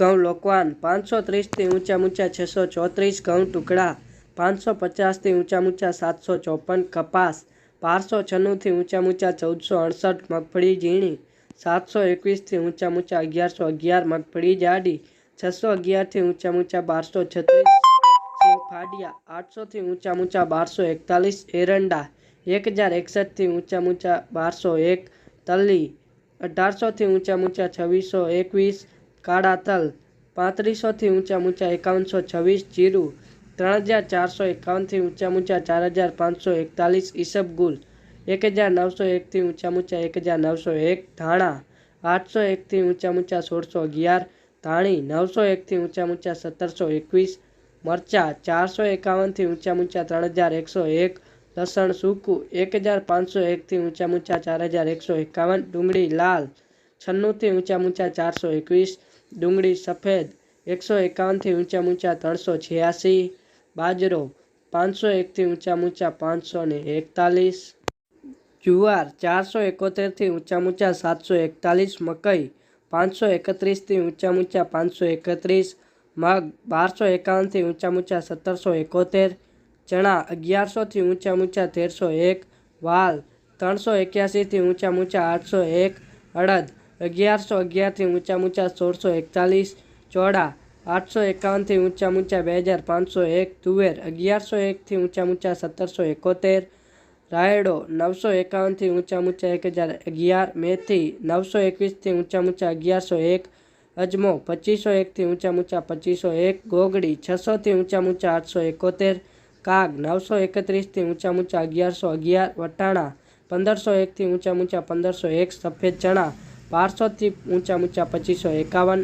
ઘઉં લોકવાન. પાંચસો ત્રીસથી ઊંચા ઊંચા છસો ચોત્રીસ ઘઉં ટુકડા. પાંચસો પચાસથી ઊંચા ઊંચા સાતસો ચોપન કપાસ. બારસો છન્નુંથી ઊંચા ઊંચા ચૌદસો અડસઠ મગફળી ઝીણી. સાતસો એકવીસથી ઊંચા ઊંચા અગિયારસો અગિયાર મગફળી જાડી. છસો અગિયારથી ઊંચા ઊંચા બારસો છત્રીસ ફાડિયા. આઠસોથી ઊંચા ઊંચા બારસો એકતાલીસ એરંડા. એક હજાર એકસઠથી ઊંચા ઊંચા બારસો એક તલ્લી. અઢારસોથી ઊંચા ઊંચા છવ્વીસો એકવીસ કાળા તલ, પાંત્રીસોથી ઊંચા ઊંચા એકાવનસો છવ્વીસ જીરું, ત્રણ હજાર ચારસો એકાવનથી ઊંચા ઊંચા ચાર હજાર પાંચસો એકતાલીસ ઈસબગુલ એક હજાર નવસો એકથી ઊંચા ઊંચા એક હજાર નવસો એક ધાણા, આઠસો એકથી ઊંચા ઊંચા સોળસો અગિયાર ધાણી, નવસો એકથી ઊંચા ઊંચા સત્તરસો એકવીસ મરચાં, ચારસો એકાવનથી ઊંચા ઊંચા ત્રણ હજાર એકસો એક લસણ સૂકું, એક હજાર પાંચસો એકથી ઊંચા ઊંચા ચાર હજાર એકસો એકાવન ડુંગળી લાલ છન્નુંથી ઊંચા ઊંચા ચારસો એકવીસ, ડુંગળી સફેદ એકસો એકાવનથી ઊંચા ઊંચા ત્રણસો છ્યાસી, બાજરો પાંચસો એકથી ઊંચા ઊંચા પાંચસો ને એકતાલીસ, જુવાર ચારસો એકોતેરથી ઊંચા ઊંચા સાતસો એકતાલીસ, મકઈ પાંચસો એકત્રીસથી ઊંચા ઊંચા પાંચસો એકત્રીસ, મગ બારસો એકાવનથી ઊંચા ઊંચા સત્તરસો એકોતેર, ચણા અગિયારસોથી ઊંચા ઊંચા તેરસો એક, વાલ ત્રણસો એક્યાસીથી ઊંચા ઊંચા આઠસો એક, અડદ અગિયારસો અગિયારથી ઊંચા ઊંચા સોળસો એકતાલીસ ચોળા આઠસો એકાવનથી ઊંચા ઊંચા બે હજાર પાંચસો એક, તુવેર અગિયારસો એકથી ઊંચા ઊંચા સત્તરસો એકોતેર, રાયડો નવસો એકાવનથી ઊંચા ઊંચા એક હજાર અગિયાર, મેથી નવસો એકવીસથી ઊંચા ઊંચા અગિયારસો એક, અજમો પચીસો એકથી ઊંચા ઊંચા પચીસો એક, ગોગડી છસોથી ઊંચા ઊંચા આઠસો એકોતેર, કાગ નવસો એકત્રીસથી ઊંચા ઊંચા અગિયારસો અગિયાર, વટાણા પંદરસો એકથી ઊંચા ઊંચા પંદરસો એક, સફેદ ચણા બારસોથી ઊંચા ઊંચા પચીસો એકાવન